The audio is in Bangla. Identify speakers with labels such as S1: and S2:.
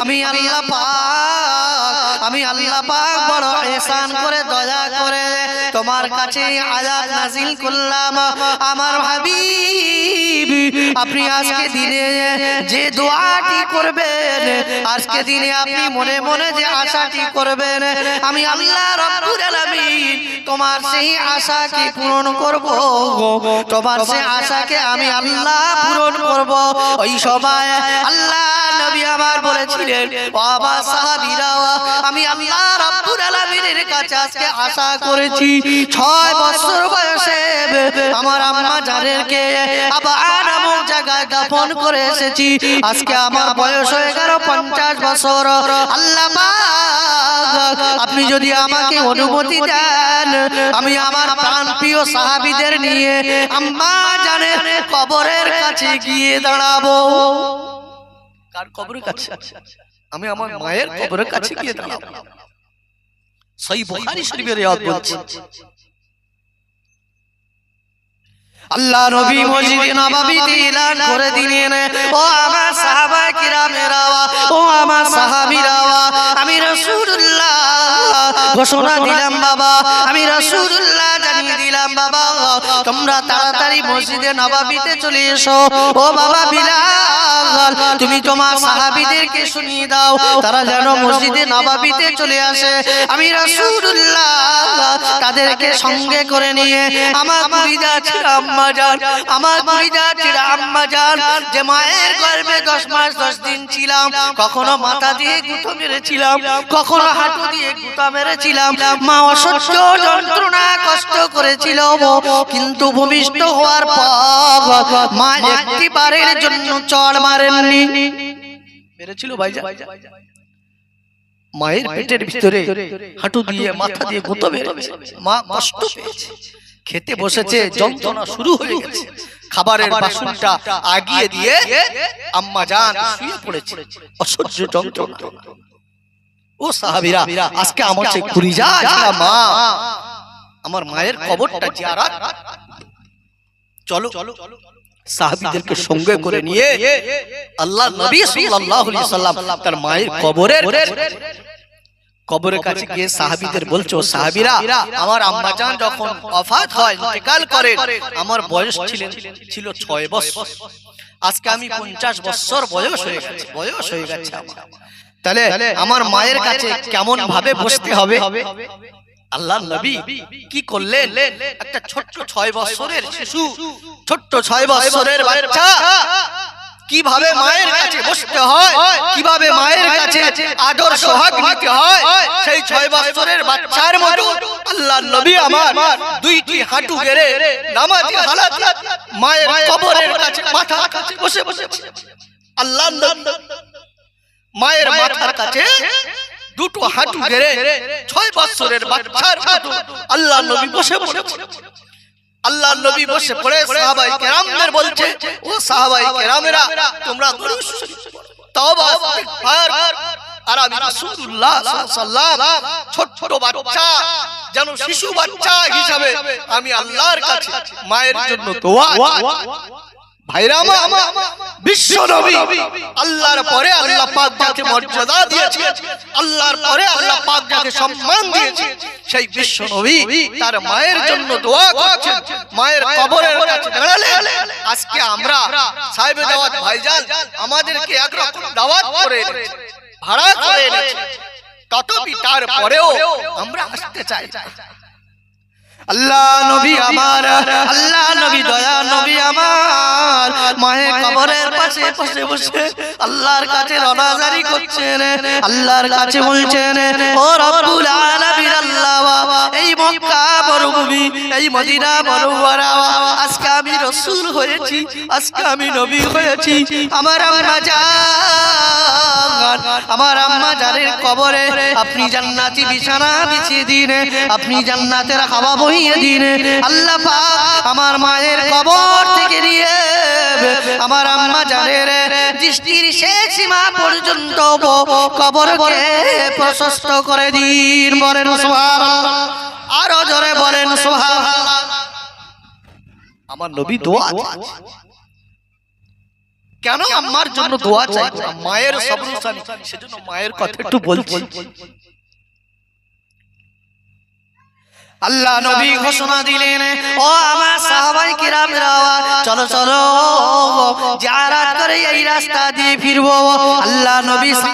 S1: আমি আল্লাহ আমি আল্লাহ পাক বড় ihsan করে, দয়া করে তোমার কাছে আয়াত নাজিল করলাম। আমার হাবিব, আপনি আজকে দিনে যে দোয়াটি করবেন, আজকে দিনে আপনি মনে মনে যে আশাটি করবেন, আমি আল্লাহ রব্বুল আলামিন তোমার সেই আশাকে পূরণ করব। তোমার সেই আশাকে আমি আল্লাহ পূরণ করব। ওই সময় আল্লাহ নবী আমার বলেছিলেন বাবা সাহাবীরা আমি আল্লাহ রব্বুল আলামিনের কাছে আজকে আশা করেছি। ছয় বছর বয়সে আমার আম্মা জানেরকে আবার নামক জায়গায় দাফন করে এসেছি। আজকে আমার বয়স হয়ে গেল পঞ্চাশ বছর। আল্লাহ পাক, আপনি যদি আমাকে অনুমতি দেন আমি আমার প্রাণ প্রিয় সাহাবিদের নিয়ে আম্মা জানে কবরের কাছে গিয়ে দাঁড়াবো। কার কবরের কাছে? আমি আমার মায়ের কবরের কাছে গিয়ে দাঁড়ালাম। সেই বুখারী শরীফের রিওয়ায়াত বলছে। আল্লাহ নবী মসজিদে নববীতে এলান করে দিলেন ও আমার ঘোষণা দিলাম বাবা। আমি রাসূলুল্লাহ জানিয়ে দিলাম বাবা। তোমরা তাড়াতাড়ি মসজিদে নববীতে চলে এসো। ও বাবা বিলাল তুমি তোমার সাহাবীদেরকে শুনিয়ে দাও। তারা যেন মসজিদে নববীতে চলে আসে। আমি রাসূলুল্লাহ তাদেরকে সঙ্গে করে নিয়ে আমার মুরিদা ছিল আম্মা জান আমার মুরিদা ছিল আম্মা জান যে মায়ের গর্ভে দশ মাস দশ দিন ছিলাম কখনো মাথা দিয়ে গুঁতো মেরেছিলাম কখনো হাঁটু দিয়ে গুঁতা মেরেছিলাম। মা অসহ্য যন্ত্রণা কষ্ট করেছিল কিন্তু ভূমিষ্ঠ হওয়ার পর মা একটি বারের জন্য চড় মারেননি। মেরেছিল ভাইজান মায়ের পেটের ভিতরে হাঁটু দিয়ে মাথা দিয়ে গুঁতো মেরেছে মা কষ্ট পেয়েছে। খেতে বসেছে, যন্ত্রণা শুরু হয়ে গেছে। খাবারের বাসনটা আগিয়ে দিয়ে আম্মা জান শুয়ে পড়েছে। অসহ্য যন্ত্রণা। ও সাহাবীরা আজকে আমার সে যা মা। আমার মায়ের কবরটা জিয়ারাত। চলো সাহাবীদেরকে সঙ্গে করে নিয়ে আল্লাহ নবী সাল্লাল্লাহু আলাইহি সাল্লাম তার মায়ের কবরের কবরের কাছে গিয়ে সাহাবীদের বলছো সাহাবীরা আমার আম্মাজান যখন ওফাত হয় ইন্তেকাল করে আমার বয়স ছিলেন ছিল 6 বছর। আজকে আমি 50 বছর বয়স হয়ে গেছে বয়স হয়ে গেছে আমার। তাহলে আমার মায়ের কাছে কেমন ভাবে বসতে হবে? আল্লাহ নবী কি করলেন? একটা ছোট্ট ছয় বছরের শিশু ছোট্ট ছয় বছরের বাচ্চা কীভাবে মায়ের কাছে বসতে হয়? কীভাবে মায়ের কাছে আদর সোহাগ নিতে হয়? সেই ছয় বছরের বাচ্চার মতো আল্লাহ নবী আমার দুইটি হাঁটু গেড়ে নামাজি হালাত মায়ের কবরের কাছে মাথার কাছে বসে বসে আল্লাহ নবী মায়ের মাথার কাছে দুটো হাঁটু গেড়ে ছয় বছরের বাচ্চার মতো আল্লাহ নবী বসে বসে আল্লাহ নবী বসে পড়ে সাহাবাই কেরামদের বলছে ও সাহাবাই কেরামেরা তোমরা। তওবা ইস্তিগফার আর আমি রাসূলুল্লাহ সাল্লাল্লাহু ছোট বাচ্চা যেন শিশু বাচ্চা হিসাবে আমি আল্লাহর কাছে মায়ের জন্য দোয়া ভাইরা আমার বিশ্ব নবী। আল্লাহর পরে আল্লাহ পাক যাকে মর্যাদা দিয়েছে আল্লাহর পরে আল্লাহ পাক যাকে সম্মান দিয়েছে সেই বিশ্ব নবী তার মায়ের জন্য দোয়া করছেন মায়ের কবরের কাছে দাঁড়ালে আজকে আমরা সাহেব দাওয়াত ভাইজান আমাদেরকে একরকম দাওয়াত করে ভাড়া করে তথাপি তারপরেও আমরা আসতে চাই আল্লাহ নবী আমার আল্লাহ নবী দয়া নবী আমার। মায়ের কবরের পাশে পাশে বসে আল্লাহর কাছে রনাজারি করছেন। আল্লাহর কাছে বলছেন ও রব্বুল আলামিন আল্লাহ এই মক্কা মরুভূমি এই মদিনা মরুয়ারা আজকে আমি রসূল হয়েছি আজকে আমি নবী হয়েছি আমার আম্মা আমার আম্মা জানের কবরে, আপনি জান্নাতি বিছানা বিছিয়ে দিন, আপনি জান্নাতের হাওয়া বহিয়ে দিন। আল্লাহ পাক আমার মায়ের কবর থেকে নিয়ে আমার আম্মা জানের দৃষ্টির শেষ সীমা পর্যন্ত প্রশস্ত করে দিন। বলেন সুবহানাল্লাহ। আরও জোরে বলেন সুবহানাল্লাহ। আমার নবী দোয়া কেন আমার জন্য দোয়া চাই মায়ের সবরসানি সেজন্য মায়ের কথা একটু বলছি। আল্লাহ নবী ঘোষণা দিলেন ও আমার সাহাবাই কিরামেরা চলো চলো যারা করে এই রাস্তা দিয়ে ফিরবো আল্লাহ নবী